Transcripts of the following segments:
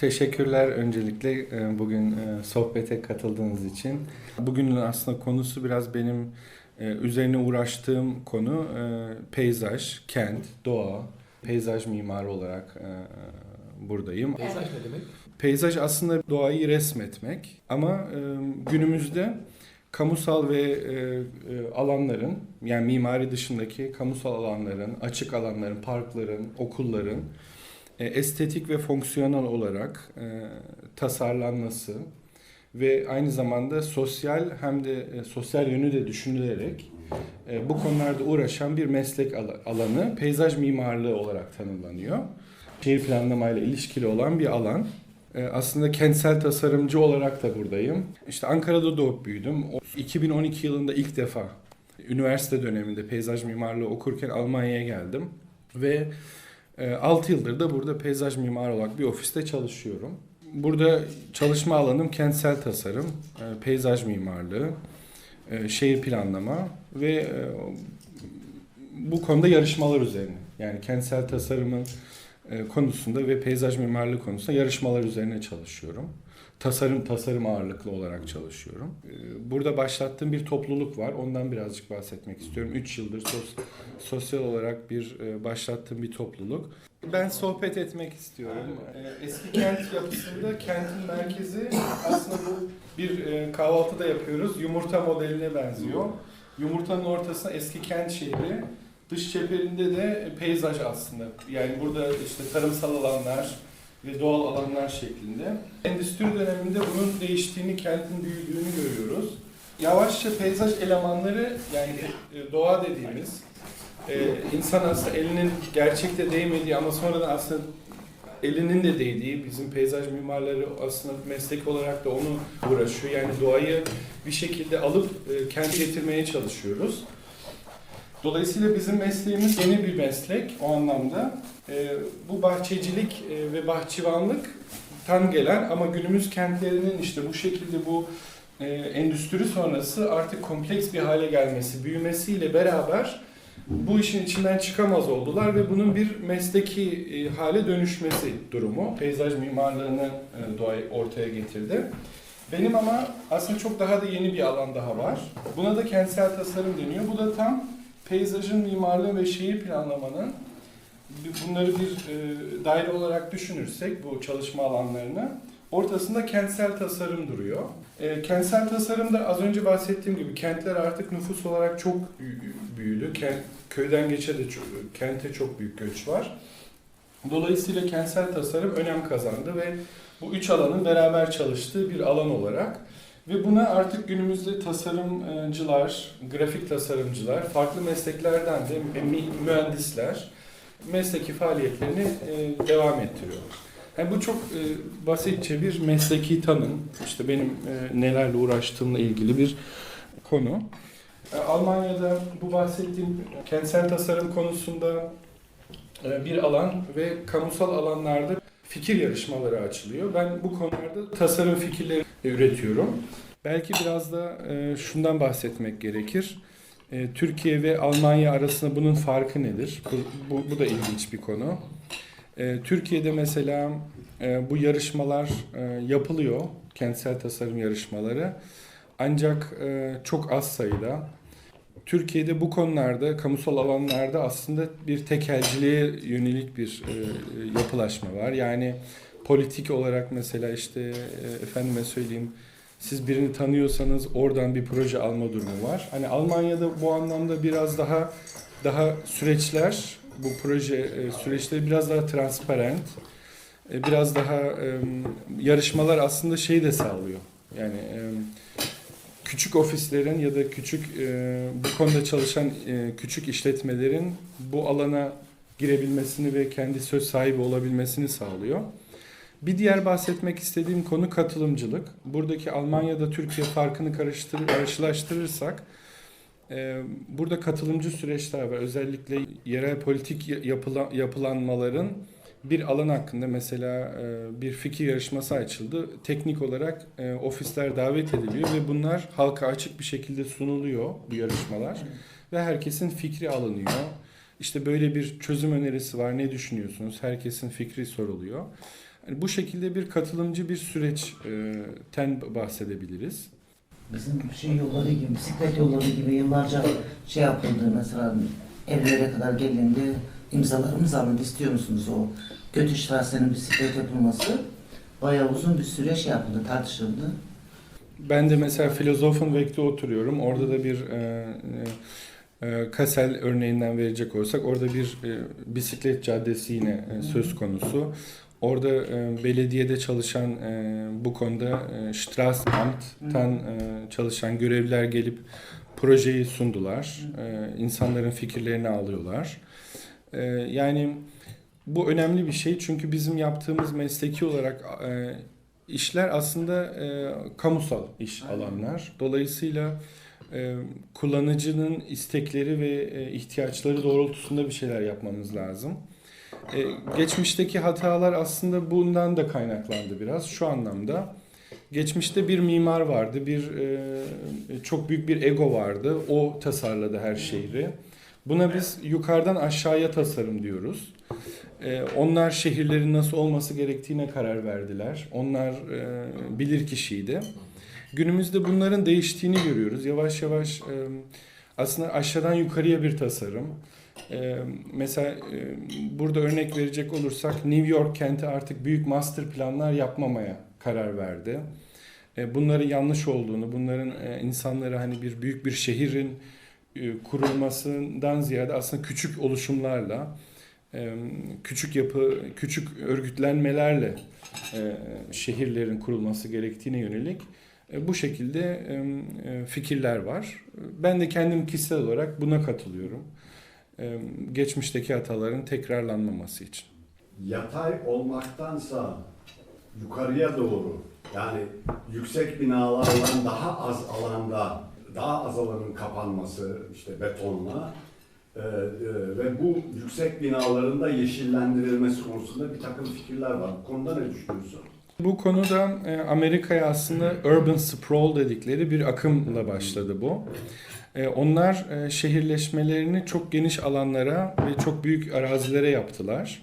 Teşekkürler öncelikle e, bugün e, sohbete katıldığınız için. Bugünün aslında konusu biraz benim e, üzerine uğraştığım konu peyzaj, kent, doğa, peyzaj mimarı olarak buradayım. Peyzaj ne demek? Peyzaj aslında doğayı resmetmek ama günümüzde kamusal ve e, e, alanların yani mimari dışındaki kamusal alanların, açık alanların, parkların, okulların estetik ve fonksiyonel olarak e, tasarlanması ve aynı zamanda sosyal hem de e, sosyal yönü de düşünülerek e, bu konularda uğraşan bir meslek ala- alanı peyzaj mimarlığı olarak tanımlanıyor. Şehir planlamayla ilişkili olan bir alan. E, Aslında kentsel tasarımcı olarak da buradayım. İşte Ankara'da doğup büyüdüm. O- 2012 yılında ilk defa üniversite döneminde peyzaj mimarlığı okurken Almanya'ya geldim. Ve 6 yıldır da burada peyzaj mimarı olarak bir ofiste çalışıyorum. Burada çalışma alanım kentsel tasarım, e, peyzaj mimarlığı, e, şehir planlama ve e, bu konuda yarışmalar üzerine. Yani kentsel tasarımın konusunda ve peyzaj mimarlığı konusunda yarışmalar üzerine çalışıyorum. Tasarım tasarım ağırlıklı olarak çalışıyorum. E, Burada başlattığım bir topluluk var. Ondan birazcık bahsetmek istiyorum. 3 yıldır sos- sosyal olarak bir e, başlattığım bir topluluk. Ben sohbet etmek istiyorum. E, Eski kent yapısında kentin merkezi aslında bu bir e, kahvaltıda yapıyoruz. Yumurta modeline benziyor. Yumurtanın ortasına eski kent şehri, dış çeperinde de peyzaj aslında. Yani burada işte tarımsal alanlar ve doğal alanlar şeklinde. Endüstri döneminde bunun değiştiğini, kentin büyüdüğünü görüyoruz. Yavaşça peyzaj elemanları yani e, doğa dediğimiz e, insan aslında elinin gerçekte değmediği ama sonradan aslında elinin de değdiği bizim peyzaj mimarları aslında meslek olarak da onu uğraşıyor. Yani doğayı bir şekilde alıp e, kente getirmeye çalışıyoruz. Dolayısıyla bizim mesleğimiz yeni bir meslek o anlamda. E, bu bahçecilik e, ve bahçıvanlık tan gelen ama günümüz kentlerinin işte bu şekilde bu e, endüstri sonrası artık kompleks bir hale gelmesi, büyümesiyle beraber bu işin içinden çıkamaz oldular ve bunun bir mesleki e, hale dönüşmesi durumu peyzaj mimarlığını e, doğayı ortaya getirdi. Benim ama aslında çok daha da yeni bir alan daha var. Buna da kentsel tasarım deniyor. Bu da tam peyzajın mimarlığı ve şehir planlamanın bunları bir e, daire olarak düşünürsek bu çalışma alanlarını ortasında kentsel tasarım duruyor. E, kentsel tasarımda az önce bahsettiğim gibi kentler artık nüfus olarak çok büyü- büyüdü. Kent, köyden geçe de çok, kente çok büyük göç var. Dolayısıyla kentsel tasarım önem kazandı ve bu üç alanın beraber çalıştığı bir alan olarak ve buna artık günümüzde tasarımcılar, grafik tasarımcılar, farklı mesleklerden de mühendisler mesleki faaliyetlerini e, devam ettiriyorlar. Yani bu çok e, basitçe bir mesleki tanım. İşte benim e, nelerle uğraştığımla ilgili bir konu. Almanya'da bu bahsettiğim kentsel tasarım konusunda bir alan ve kamusal alanlarda fikir yarışmaları açılıyor. Ben bu konularda tasarım fikirleri üretiyorum. Belki biraz da e, şundan bahsetmek gerekir. E, Türkiye ve Almanya arasında bunun farkı nedir? Bu, bu, bu da ilginç bir konu. E, Türkiye'de mesela bu yarışmalar yapılıyor, kentsel tasarım yarışmaları. Ancak çok az sayıda. Türkiye'de bu konularda, kamusal alanlarda aslında bir tekelciliğe yönelik bir e, yapılaşma var. Yani politik olarak mesela işte e, efendime söyleyeyim siz birini tanıyorsanız oradan bir proje alma durumu var. Hani Almanya'da bu anlamda biraz daha daha süreçler bu proje e, süreçleri biraz daha transparent. e, Biraz daha e, yarışmalar aslında şey de sağlıyor. Yani e, küçük ofislerin ya da küçük e, bu konuda çalışan e, küçük işletmelerin bu alana girebilmesini ve kendi söz sahibi olabilmesini sağlıyor. Bir diğer bahsetmek istediğim konu katılımcılık. Buradaki Almanya'da Türkiye farkını karıştırır, karşılaştırırsak e, burada katılımcı süreçler var. Özellikle yerel politik yapıla, yapılanmaların bir alan hakkında mesela e, bir fikir yarışması açıldı. Teknik olarak e, ofisler davet ediliyor ve bunlar halka açık bir şekilde sunuluyor bu yarışmalar ve herkesin fikri alınıyor. İşte böyle bir çözüm önerisi var. Ne düşünüyorsunuz? Herkesin fikri soruluyor. Yani bu şekilde bir katılımcı bir süreçten bahsedebiliriz. Bizim şey yolları gibi, bisiklet yolları gibi yıllarca şey yapıldı mesela evlere kadar gelindi, imzalarımız alındı. İstiyor musunuz o Götüştrasse'nin bisiklet yapılması? Bayağı uzun bir süre şey yapıldı, tartışıldı. Ben de mesela Filozofun Vek'te oturuyorum. Orada da bir e, e, e, Kassel örneğinden verecek olsak orada bir e, bisiklet caddesi yine e, söz konusu. Orada e, belediyede çalışan e, bu konuda e, Straßenamt'tan e, çalışan görevliler gelip projeyi sundular. E, insanların fikirlerini alıyorlar. E, yani bu önemli bir şey çünkü bizim yaptığımız mesleki olarak e, işler aslında e, kamusal iş Aynen. alanlar. Dolayısıyla e, kullanıcının istekleri ve e, ihtiyaçları doğrultusunda bir şeyler yapmamız lazım. E, geçmişteki hatalar aslında bundan da kaynaklandı biraz şu anlamda. Geçmişte bir mimar vardı, bir e, çok büyük bir ego vardı. O tasarladı her şehri. Buna biz yukarıdan aşağıya tasarım diyoruz. E, onlar şehirlerin nasıl olması gerektiğine karar verdiler. Onlar e, bilir kişiydi. Günümüzde bunların değiştiğini görüyoruz. Yavaş yavaş e, aslında aşağıdan yukarıya bir tasarım. E, mesela burada örnek verecek olursak New York kenti artık büyük master planlar yapmamaya karar verdi. Bunların yanlış olduğunu, bunların insanları hani bir büyük bir şehrin kurulmasından ziyade aslında küçük oluşumlarla, e, küçük yapı, küçük örgütlenmelerle e, şehirlerin kurulması gerektiğine yönelik e, bu şekilde e, e, fikirler var. Ben de kendim kişisel olarak buna katılıyorum. E, Geçmişteki hataların tekrarlanmaması için. yatay olmaktansa yukarıya doğru yani yüksek binalarla daha az alanda daha az alanın kapanması işte betonla e, e, ve bu yüksek binaların da yeşillendirilmesi konusunda bir takım fikirler var. Bu konuda ne düşünüyorsun? Bu konuda e, Amerika'ya aslında urban sprawl dedikleri bir akımla başladı bu. E, Onlar e, şehirleşmelerini çok geniş alanlara ve çok büyük arazilere yaptılar.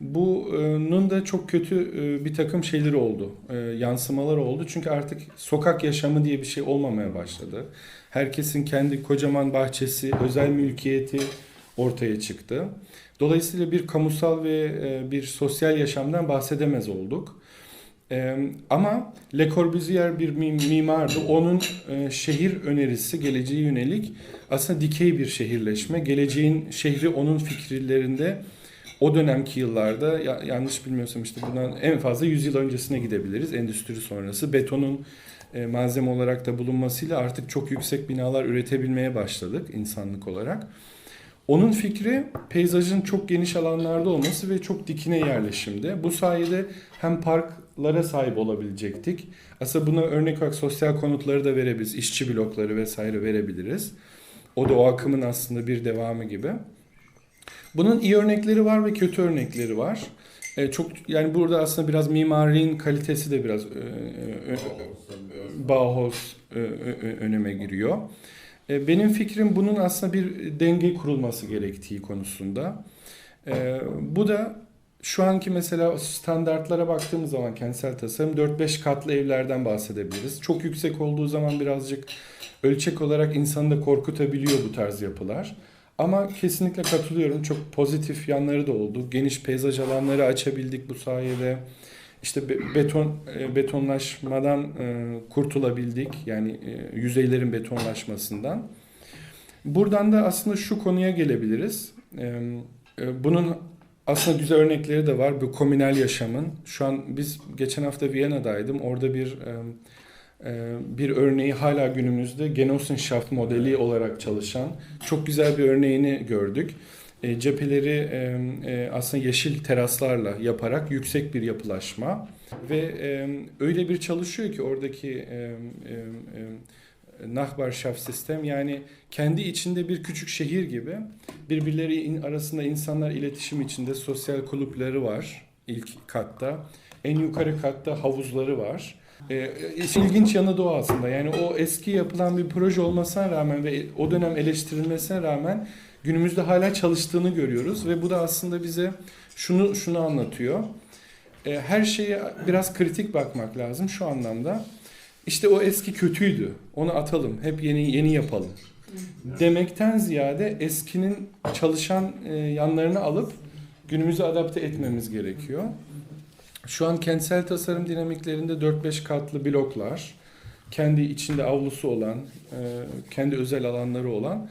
Bunun da çok kötü e, bir takım şeyleri oldu, e, yansımaları oldu. Çünkü artık sokak yaşamı diye bir şey olmamaya başladı. Herkesin kendi kocaman bahçesi, özel mülkiyeti ortaya çıktı. Dolayısıyla bir kamusal ve e, bir sosyal yaşamdan bahsedemez olduk. Ama Le Corbusier bir mi- mimardı. Onun şehir önerisi geleceğe yönelik aslında dikey bir şehirleşme. Geleceğin şehri onun fikirlerinde o dönemki yıllarda ya- yanlış bilmiyorsam işte bundan en fazla 100 yıl öncesine gidebiliriz. Endüstri sonrası betonun e, malzeme olarak da bulunmasıyla artık çok yüksek binalar üretebilmeye başladık insanlık olarak. Onun fikri peyzajın çok geniş alanlarda olması ve çok dikine yerleşimde. Bu sayede hem parklara sahip olabilecektik. Aslında buna örnek olarak sosyal konutları da verebiliriz. işçi blokları vesaire verebiliriz. O da o akımın aslında bir devamı gibi. Bunun iyi örnekleri var ve kötü örnekleri var. E, çok yani burada aslında biraz mimarinin kalitesi de biraz e, e, e, Bauhaus e, ö- ö- öneme giriyor. E, Benim fikrim bunun aslında bir denge kurulması gerektiği konusunda. E, Bu da şu anki mesela standartlara baktığımız zaman kentsel tasarım 4-5 katlı evlerden bahsedebiliriz. Çok yüksek olduğu zaman birazcık ölçek olarak insanı da korkutabiliyor bu tarz yapılar. Ama kesinlikle katılıyorum. Çok pozitif yanları da oldu. Geniş peyzaj alanları açabildik bu sayede. İşte be- beton e, betonlaşmadan e, kurtulabildik. Yani e, yüzeylerin betonlaşmasından. Buradan da aslında şu konuya gelebiliriz. Bunun aslında güzel örnekleri de var. Bu komünel yaşamın. Şu an biz geçen hafta Viyana'daydım. Orada bir bir örneği hala günümüzde Genossenschaft modeli olarak çalışan çok güzel bir örneğini gördük. E, cepheleri e, aslında yeşil teraslarla yaparak yüksek bir yapılaşma ve öyle bir çalışıyor ki oradaki Nachbarschaft sistem yani kendi içinde bir küçük şehir gibi birbirleri arasında insanlar iletişim içinde sosyal kulüpleri var ilk katta. En yukarı katta havuzları var. Ee, işin ilginç yanı da o aslında. Yani o eski yapılan bir proje olmasına rağmen ve o dönem eleştirilmesine rağmen günümüzde hala çalıştığını görüyoruz ve bu da aslında bize şunu şunu anlatıyor. e, her şeye biraz kritik bakmak lazım şu anlamda. İşte o eski kötüydü. Onu atalım. Hep yeni yeni yapalım. Demekten ziyade eskinin çalışan e, yanlarını alıp günümüze adapte etmemiz gerekiyor. Şu an kentsel tasarım dinamiklerinde 4-5 katlı bloklar, kendi içinde avlusu olan, e, kendi özel alanları olan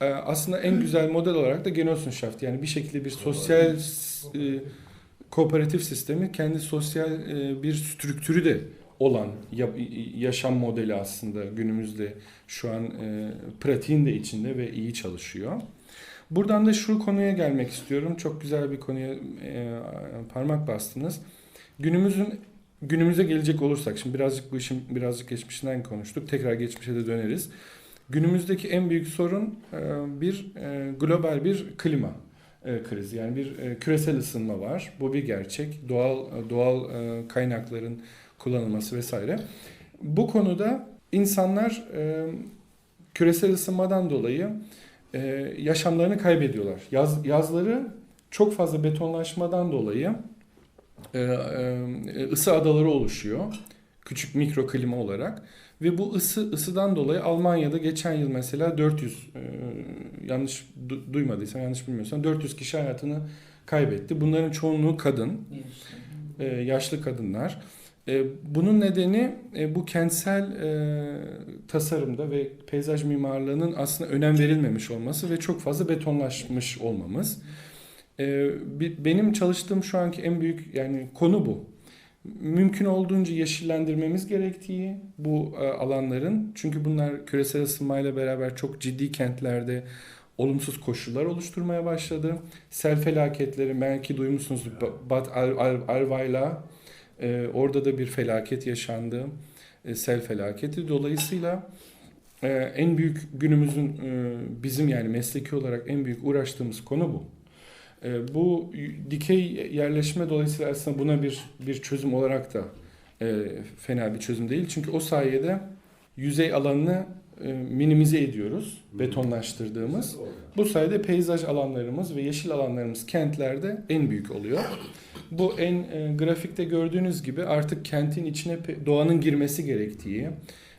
e, aslında en güzel model olarak da Genossenschaft yani bir şekilde bir sosyal e, kooperatif sistemi kendi sosyal bir strüktürü de olan ya- yaşam modeli aslında günümüzde şu an pratiğin de içinde ve iyi çalışıyor. Buradan da şu konuya gelmek istiyorum. Çok güzel bir konuya e, parmak bastınız. Günümüzün günümüze gelecek olursak şimdi birazcık bu işin birazcık geçmişinden konuştuk. Tekrar geçmişe de döneriz. Günümüzdeki en büyük sorun e, bir e, global bir klima e, krizi. Yani bir e, küresel ısınma var. Bu bir gerçek. Doğal doğal e, kaynakların kullanılması vesaire. Bu konuda insanlar e, küresel ısınmadan dolayı e, yaşamlarını kaybediyorlar. Yaz, yazları çok fazla betonlaşmadan dolayı e, e, ısı adaları oluşuyor. Küçük mikro klima olarak. Ve bu ısı ısıdan dolayı Almanya'da geçen yıl mesela 400 e, yanlış du- duymadıysam yanlış bilmiyorsam 400 kişi hayatını kaybetti. Bunların çoğunluğu kadın, e, yaşlı kadınlar. E, bunun nedeni e, bu kentsel e, tasarımda ve peyzaj mimarlığının aslında önem verilmemiş olması ve çok fazla betonlaşmış olmamız. Benim çalıştığım şu anki en büyük yani konu bu. Mümkün olduğunca yeşillendirmemiz gerektiği bu alanların çünkü bunlar küresel ısınmayla beraber çok ciddi kentlerde olumsuz koşullar oluşturmaya başladı. Sel felaketleri belki duymuşsunuzdur. Ba- Bad Ar- Ar- Arvayla e, orada da bir felaket yaşandı. E, sel felaketi. Dolayısıyla e, en büyük günümüzün e, bizim yani mesleki olarak en büyük uğraştığımız konu bu. E, bu dikey yerleşme dolayısıyla aslında buna bir bir çözüm olarak da e, fena bir çözüm değil. Çünkü o sayede yüzey alanını minimize ediyoruz. Betonlaştırdığımız. Bu sayede peyzaj alanlarımız ve yeşil alanlarımız kentlerde en büyük oluyor. Bu en e, grafikte gördüğünüz gibi artık kentin içine doğanın girmesi gerektiği,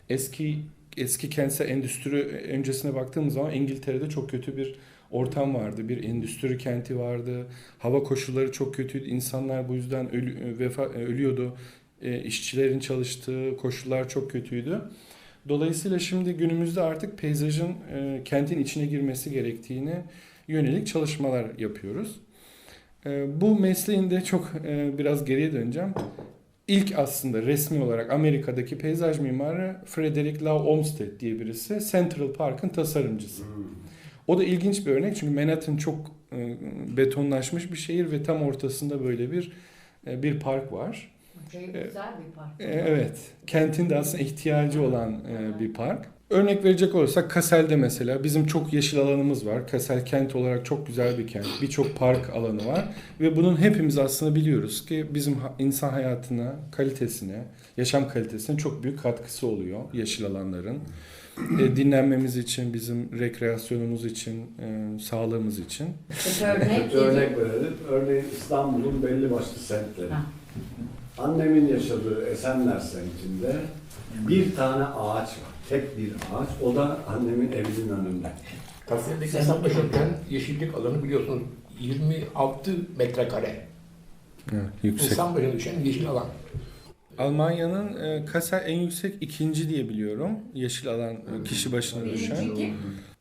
eski eski kentsel endüstri öncesine baktığımız zaman İngiltere'de çok kötü bir ortam vardı. Bir endüstri kenti vardı. Hava koşulları çok kötüydü. İnsanlar bu yüzden ölü, vefa, ölüyordu. E, işçilerin çalıştığı koşullar çok kötüydü. Dolayısıyla şimdi günümüzde artık peyzajın e, kentin içine girmesi gerektiğine yönelik çalışmalar yapıyoruz. E, bu mesleğinde çok e, biraz geriye döneceğim. İlk aslında resmi olarak Amerika'daki peyzaj mimarı Frederick Law Olmsted diye birisi. Central Park'ın tasarımcısı. Hmm. O da ilginç bir örnek çünkü Manhattan çok e, betonlaşmış bir şehir ve tam ortasında böyle bir e, bir park var. Şey, Evet. güzel bir park. E, Evet, kentin de aslında ihtiyacı olan e, bir park. Örnek verecek olursak Kassel'de mesela bizim çok yeşil alanımız var. Kassel kent olarak çok güzel bir kent. Birçok park alanı var ve bunun hepimiz aslında biliyoruz ki bizim insan hayatına, kalitesine, yaşam kalitesine çok büyük katkısı oluyor yeşil alanların. E, dinlenmemiz için, bizim rekreasyonumuz için, e, sağlığımız için. Bir örnek Bir örnek verelim. Örneğin İstanbul'un belli başlı semtleri. Annemin yaşadığı Esenler semtinde bir tane ağaç var. Tek bir ağaç. O da annemin evinin önünde. Kayseri'deki hesaplaşırken yeşillik alanı biliyorsunuz 26 metrekare. yüksek. İnsan başına düşen yeşil alan. Almanya'nın e, Kassel en yüksek ikinci diye biliyorum. Yeşil alan e, kişi başına düşen. Birinci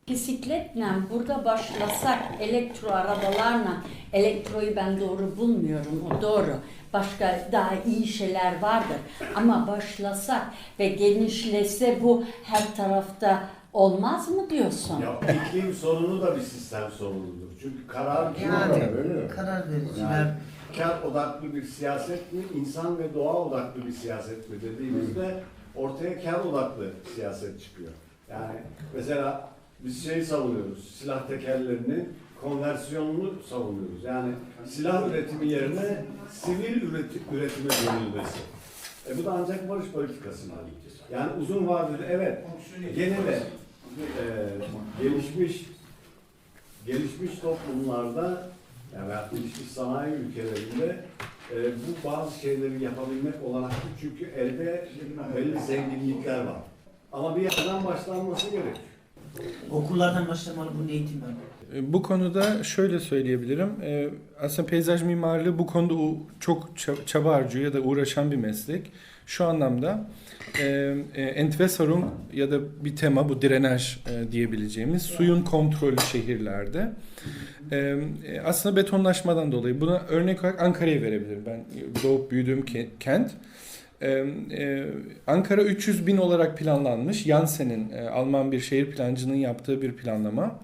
bisikletle burada başlasak elektro arabalarla elektroyu ben doğru bulmuyorum o doğru. Başka daha iyi şeyler vardır. Ama başlasak ve genişlese bu her tarafta olmaz mı diyorsun? Ya iklim sorunu da bir sistem sorunudur. Çünkü karar kim Yani alır, öyle mi? karar vericiler Yani kar odaklı bir siyaset mi, insan ve doğa odaklı bir siyaset mi dediğimizde ortaya kar odaklı siyaset çıkıyor. Yani mesela biz şeyi savunuyoruz, silah tekerlerini konversiyonunu savunuyoruz. Yani silah üretimi yerine sivil üreti, üretime dönülmesi. E bu da ancak barış politikası. Yani uzun vadede evet gene de e, gelişmiş gelişmiş toplumlarda yani gelişmiş sanayi ülkelerinde e, bu bazı şeyleri yapabilmek olanaklı çünkü elde belli zenginlikler var. Ama bir yerden başlanması gerek. Okullardan başlamalı bunun eğitim var. E, Bu konuda şöyle söyleyebilirim. E, Aslında peyzaj mimarlığı bu konuda çok ça- çaba harcıyor ya da uğraşan bir meslek. Şu anlamda e, e, Entwässerung ya da bir tema bu drenaj diyebileceğimiz suyun kontrolü şehirlerde. Aslında betonlaşmadan dolayı buna örnek olarak Ankara'yı verebilirim. Ben doğup büyüdüğüm ke- kent. Ee, Ankara 300 bin olarak planlanmış. Jansen'in, e, Alman bir şehir plancının yaptığı bir planlama.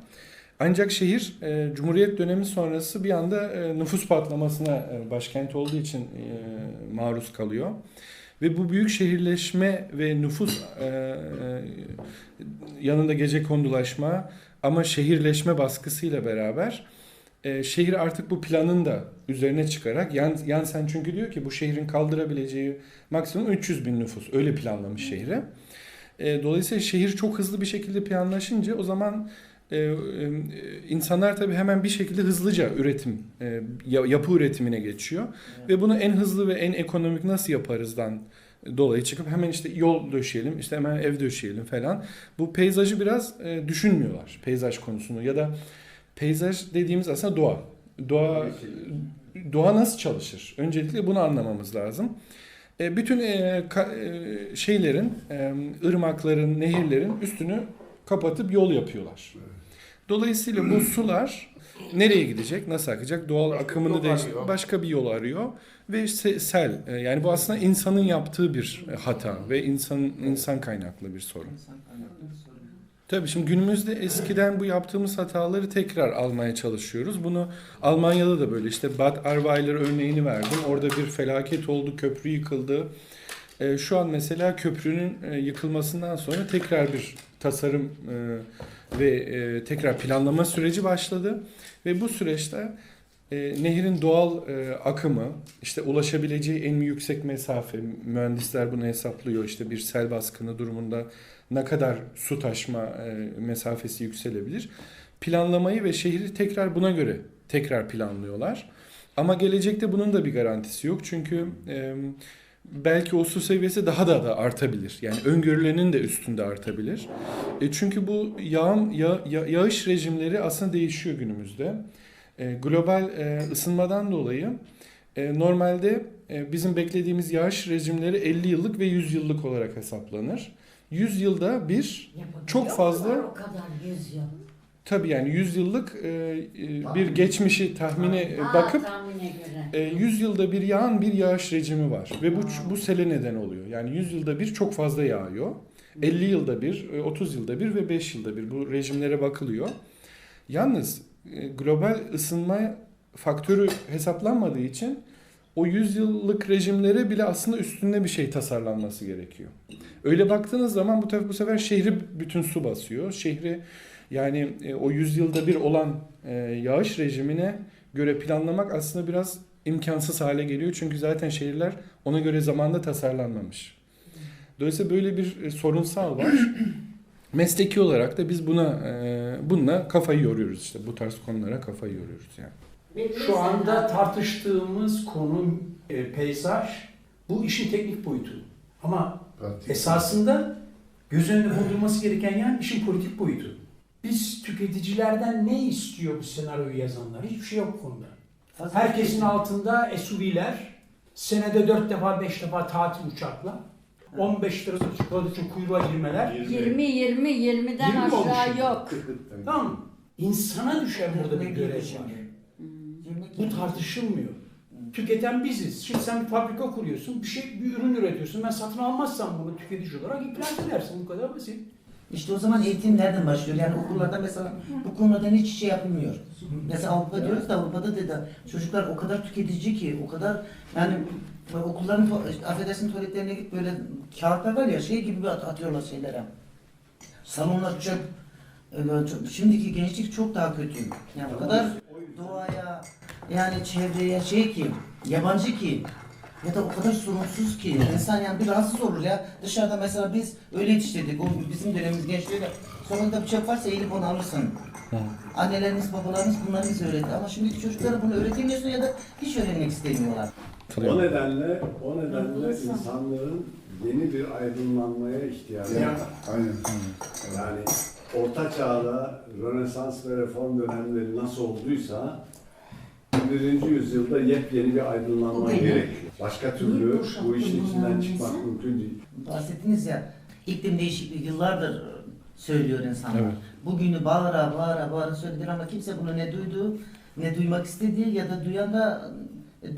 Ancak şehir e, Cumhuriyet dönemi sonrası bir anda e, nüfus patlamasına e, başkent olduğu için e, maruz kalıyor. Ve bu büyük şehirleşme ve nüfus e, e, yanında gece kondulaşma ama şehirleşme baskısıyla beraber e, şehir artık bu planın da üzerine çıkarak Yan, Yansen çünkü diyor ki bu şehrin kaldırabileceği maksimum 300 bin nüfus öyle planlamış şehri. E, dolayısıyla şehir çok hızlı bir şekilde planlaşınca o zaman e, e, insanlar tabii hemen bir şekilde hızlıca üretim, e, ya- yapı üretimine geçiyor. Ve bunu en hızlı ve en ekonomik nasıl yaparızdan dolayı çıkıp hemen işte yol döşeyelim, işte hemen ev döşeyelim falan. Bu peyzajı biraz e, düşünmüyorlar, peyzaj konusunu ya da peyzaj dediğimiz aslında doğa. Doğa doğa nasıl çalışır? Öncelikle bunu anlamamız lazım. E, bütün e, ka- e, şeylerin, e, ırmakların, nehirlerin üstünü kapatıp yol yapıyorlar. Dolayısıyla bu sular nereye gidecek, nasıl akacak? Doğal Başka bir akımını değiş başka bir yol arıyor ve se- sel. E, yani bu aslında insanın yaptığı bir hata ve insan insan kaynaklı bir sorun. Tabii şimdi günümüzde eskiden bu yaptığımız hataları tekrar almaya çalışıyoruz. Bunu Almanya'da da böyle işte Bad Arweiler örneğini verdim. Orada bir felaket oldu, köprü yıkıldı. Ee, şu an mesela köprünün e, yıkılmasından sonra tekrar bir tasarım e, ve e, tekrar planlama süreci başladı. Ve bu süreçte e, nehrin doğal e, akımı, işte ulaşabileceği en yüksek mesafe, mühendisler bunu hesaplıyor. İşte bir sel baskını durumunda ne kadar su taşma e, mesafesi yükselebilir. Planlamayı ve şehri tekrar buna göre tekrar planlıyorlar. Ama gelecekte bunun da bir garantisi yok. Çünkü e, belki o su seviyesi daha da da artabilir. Yani öngörülenin de üstünde artabilir. E, çünkü bu yağım ya, ya- yağış rejimleri aslında değişiyor günümüzde. E, global e, ısınmadan dolayı e, normalde e, bizim beklediğimiz yağış rejimleri 50 yıllık ve 100 yıllık olarak hesaplanır. 100 yılda bir Çok fazla- O kadar yüz yıl. tabii yani 100 yıllık e, e, bir geçmişi tahmine e, Ha, bakıp tahmine e, 100 yılda bir yağan bir yağış rejimi var ve bu bu sele neden oluyor. Yani 100 yılda bir çok fazla yağıyor. 50 yılda bir, e, 30 yılda bir ve 5 yılda bir bu rejimlere bakılıyor. Yalnız e, global ısınma faktörü hesaplanmadığı için o 100 yıllık rejimlere bile aslında üstünde bir şey tasarlanması gerekiyor. Öyle baktığınız zaman bu bu sefer şehri bütün su basıyor. Şehri yani e, o 100 yılda bir olan e, yağış rejimine göre planlamak aslında biraz imkansız hale geliyor. Çünkü zaten şehirler ona göre zamanda tasarlanmamış. Dolayısıyla böyle bir e, sorunsal var. Mesleki olarak da biz buna e, bununla kafayı yoruyoruz işte bu tarz konulara kafayı yoruyoruz yani. Şu anda tartıştığımız konu e, peyzaj. Bu işin teknik boyutu. Ama esasında göz önünde bulundurması gereken yan işin politik boyutu. Biz tüketicilerden ne istiyor bu senaryoyu yazanlar? Hiçbir şey yok konuda. Fazla Herkesin altında SUV'ler, senede 4 defa 5 defa tatil uçakla, 15 lira çikolata için kuyruğa girmeler. 20 20 20'den 20 olmuş aşağı şimdi. yok. Tamam mı? İnsana düşen burada bir görev var. Bu tartışılmıyor. Tüketen biziz. Şimdi sen bir fabrika kuruyorsun, bir şey, bir ürün üretiyorsun. Ben satın almazsam bunu tüketici olarak iflas edersin. Bu kadar basit. İşte o zaman eğitim nereden başlıyor? Yani okullarda mesela bu konulardan hiç şey yapılmıyor. Mesela Avrupa diyoruz da Avrupa'da da çocuklar o kadar tüketici ki, o kadar yani okulların affedersin tuvaletlerine git böyle kağıtlar var ya şey gibi at- atıyorlar şeylere. Salonlar çöp. Çok- Şimdiki gençlik çok daha kötü. Yani o kadar doğaya yani çevreye şey ki yabancı ki ya da o kadar sorumsuz ki insan yani bir rahatsız olur ya dışarıda mesela biz öyle yetiştirdik o bizim dönemimiz gençliğinde sonunda bir çöp varsa eğilip onu alırsın. Anneleriniz babalarınız bunları bize öğretti ama şimdiki çocuklara bunu öğretemiyorsun ya da hiç öğrenmek istemiyorlar. O nedenle o nedenle insanların yeni bir aydınlanmaya ihtiyacı var. Aynen. Yani Orta Çağ'da Rönesans ve Reform dönemleri nasıl olduysa 21. yüzyılda yepyeni bir aydınlanma gerekiyor. Başka türlü bu işin içinden çıkmak mümkün değil. Bahsettiniz ya iklim değişikliği yıllardır söylüyor insanlar. Evet. Bugünü bağıra bağıra bağıra söylediler ama kimse bunu ne duydu ne duymak istedi ya da duyan da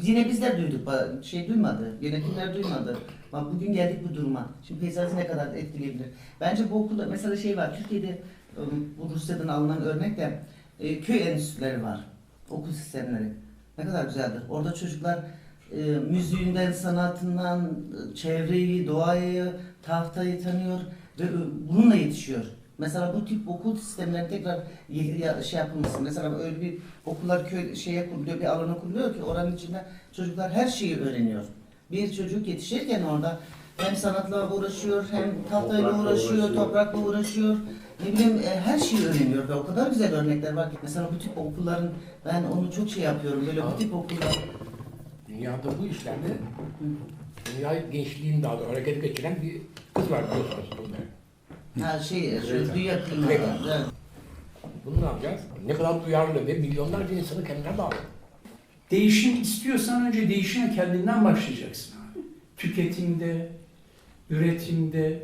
yine bizler duyduk şey duymadı yönetimler duymadı. Ama bugün geldik bu duruma. Şimdi peyzajı ne kadar etkileyebilir? Bence bu okulda mesela şey var Türkiye'de ıı, bu Rusya'dan alınan örnekle e, köy enstitüleri var. Okul sistemleri. Ne kadar güzeldir. Orada çocuklar e, müziğinden, sanatından, çevreyi, doğayı, tahtayı tanıyor ve bununla yetişiyor. Mesela bu tip okul sistemleri tekrar şey yapılması. Mesela öyle bir okullar köy şeye kuruluyor, bir alana kuruluyor ki oranın içinde çocuklar her şeyi öğreniyor. Bir çocuk yetişirken orada hem sanatla uğraşıyor, hem tahtayla uğraşıyor, uğraşıyor. toprakla uğraşıyor. Ne bileyim e, her şeyi öğreniyor ve o kadar güzel örnekler var ki. Mesela bu tip okulların ben onu çok şey yapıyorum. Böyle bu tip okullar Dünyada bu işlerde dünya gençliğini daha da harekete geçiren bir kız var biliyorsunuz bunda. Ha şey, şu dünya. Evet. Bunu ne yapacağız? Ne kadar duyarlı ve milyonlarca insanı kendine bağlı. Değişim istiyorsan önce değişime kendinden başlayacaksın abi. Tüketimde, üretimde,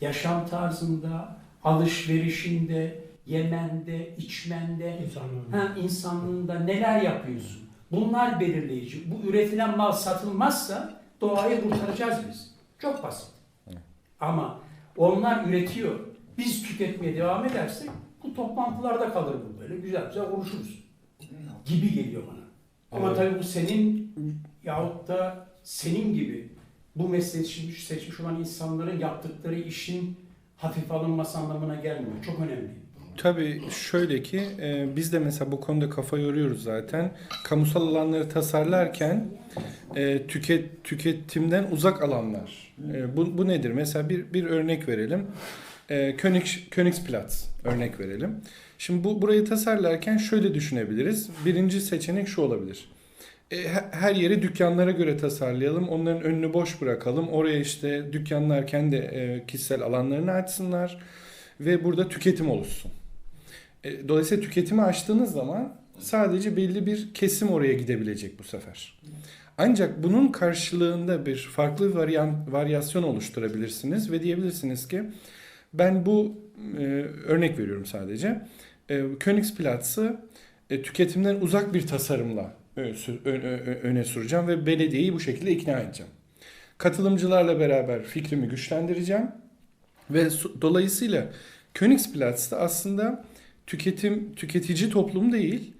yaşam tarzında, alışverişinde, yemende, içmende, ha, insanlığında neler yapıyorsun? Bunlar belirleyici. Bu üretilen mal satılmazsa doğayı kurtaracağız biz. Çok basit. Ama onlar üretiyor. Biz tüketmeye devam edersek bu toplantılarda kalır bu böyle. Güzel güzel konuşuruz. Gibi geliyor bana. Ama Evet. tabii bu senin yahut da senin gibi bu mesleği seçmiş, seçmiş olan insanların yaptıkları işin hafif alınması anlamına gelmiyor. Çok önemli. Tabii şöyle ki e, biz de mesela bu konuda kafa yoruyoruz zaten. Kamusal alanları tasarlarken e, tüket tüketimden uzak alanlar. E, bu, bu nedir? Mesela bir bir örnek verelim. E, König, Königsplatz örnek verelim. Şimdi bu burayı tasarlarken şöyle düşünebiliriz. Birinci seçenek şu olabilir. E, he- her yeri dükkanlara göre tasarlayalım. Onların önünü boş bırakalım. Oraya işte dükkanlar kendi e, kişisel alanlarını açsınlar ve burada tüketim oluşsun. E, Dolayısıyla tüketimi açtığınız zaman sadece belli bir kesim oraya gidebilecek bu sefer. Ancak bunun karşılığında bir farklı varyan, varyasyon oluşturabilirsiniz ve diyebilirsiniz ki ben bu örnek veriyorum sadece. Königsplatz'ı tüketimden uzak bir tasarımla öne süreceğim ve belediyeyi bu şekilde ikna edeceğim. Katılımcılarla beraber fikrimi güçlendireceğim ve dolayısıyla Königsplatz'ta aslında tüketim tüketici toplum değil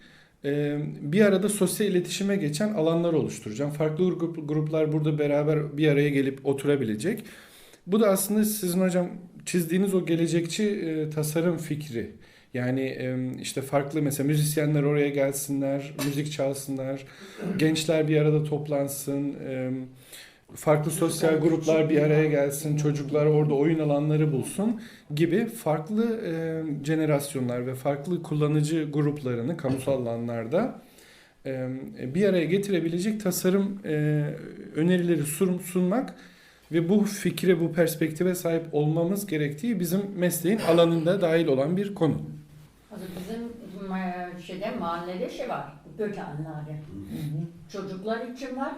e, bir arada sosyal iletişime geçen alanlar oluşturacağım. Farklı grup, gruplar burada beraber bir araya gelip oturabilecek. Bu da aslında sizin hocam çizdiğiniz o gelecekçi e, tasarım fikri. Yani işte farklı mesela müzisyenler oraya gelsinler, müzik çalsınlar, gençler bir arada toplansın, farklı sosyal gruplar bir araya gelsin, çocuklar orada oyun alanları bulsun gibi farklı jenerasyonlar ve farklı kullanıcı gruplarını kamusal alanlarda bir araya getirebilecek tasarım e, önerileri sun- sunmak ve bu fikre, bu perspektive sahip olmamız gerektiği bizim mesleğin alanında dahil olan bir konu. Bizim e, şeyde mahallede şey var. Gökhanları. Çocuklar için var.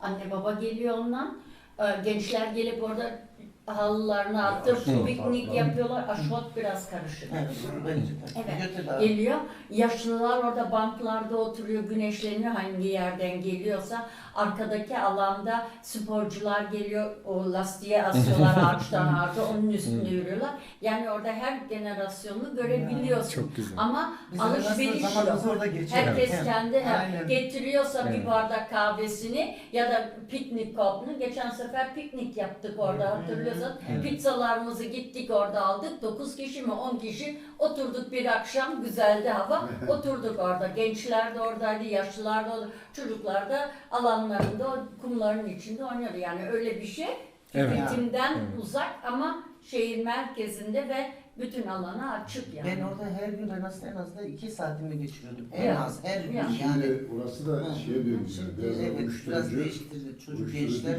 Anne baba geliyor ondan. E, Gençler gelip orada halılarını atıp Hı. piknik yapıyorlar. Aşot biraz karışık. Evet, bence de. Evet. Götür abi. Geliyor. Yaşlılar orada banklarda oturuyor, güneşleniyor hangi yerden geliyorsa. Arkadaki alanda sporcular geliyor, o lastiğe asıyorlar ağaçtan ağaca, onun üstünde yürüyorlar. Yani orada her generasyonu görebiliyorsun. Çok güzel. Ama Bizim aslında alışveriş zamanımız yok. orada geçiyor. Herkes Evet. kendi Aynen. getiriyorsa Evet. bir bardak kahvesini ya da piknik kapını. Geçen sefer piknik yaptık orada hatırlıyorsan. Evet. Pizzalarımızı gittik orada aldık. 9 kişi mi 10 kişi oturduk bir akşam güzeldi hava. oturduk orada. Gençler de oradaydı, yaşlılar da orada. Çocuklar da alanlarında o kumların içinde oynuyordu. Yani öyle bir şey Evet. tüketimden Evet. uzak ama şehir merkezinde ve bütün alana açık yani. Ben orada her gün en az en az da iki saatimi geçiriyordum. En Ya, az her gün ya. yani. Şimdi orası da Hı. şeye dönüyor. Biraz evet, biraz değiştirdi. Çocuk gençler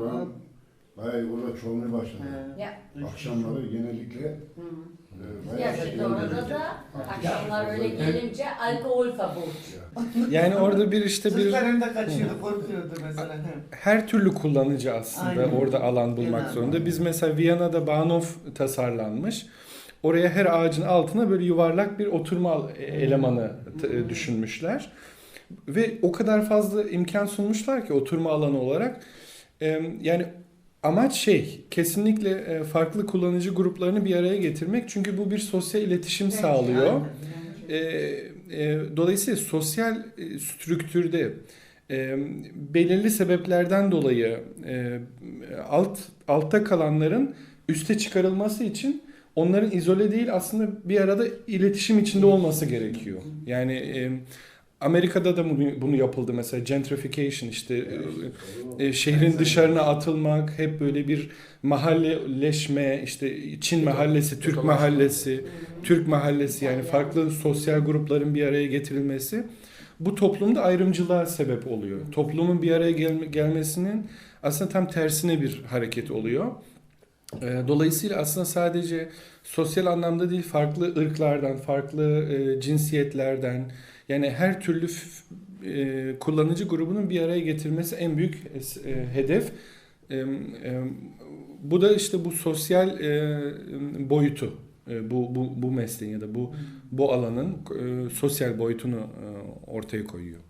oran bayağı orada çoğalmaya başladı. Ya. Akşamları genellikle Hı. e, bayağı Gerçekten şey orada oluyor. da akşamlar öyle gelince alkol kabul. Yani orada bir işte bir Çocuklar önünde kaçıyordu, korkuyordu mesela. her türlü kullanıcı aslında Aynen. orada alan bulmak Genel zorunda. Biz mesela Viyana'da Bahnhof tasarlanmış. Oraya her ağacın altına böyle yuvarlak bir oturma al- e, elemanı t- e, düşünmüşler. Ve o kadar fazla imkan sunmuşlar ki oturma alanı olarak. E, Yani amaç şey kesinlikle e, farklı kullanıcı gruplarını bir araya getirmek. Çünkü bu bir sosyal iletişim sağlıyor. E, e, dolayısıyla sosyal e, strüktürde e, belirli sebeplerden dolayı e, alt altta kalanların üste çıkarılması için onların izole değil aslında bir arada iletişim içinde olması gerekiyor. Yani e, Amerika'da da bunu, bunu yapıldı mesela. Gentrification işte e, e, şehrin dışarına atılmak hep böyle bir mahalleleşme işte Çin mahallesi, Türk mahallesi, Türk mahallesi yani farklı sosyal grupların bir araya getirilmesi bu toplumda ayrımcılığa sebep oluyor. Toplumun bir araya gelme- gelmesinin aslında tam tersine bir hareket oluyor. Ee, Dolayısıyla aslında sadece sosyal anlamda değil farklı ırklardan, farklı e, cinsiyetlerden yani her türlü e, kullanıcı grubunun bir araya getirmesi en büyük e, hedef. E, e, bu da işte bu sosyal e, boyutu e, bu bu bu mesleğin ya da bu bu alanın e, sosyal boyutunu e, ortaya koyuyor.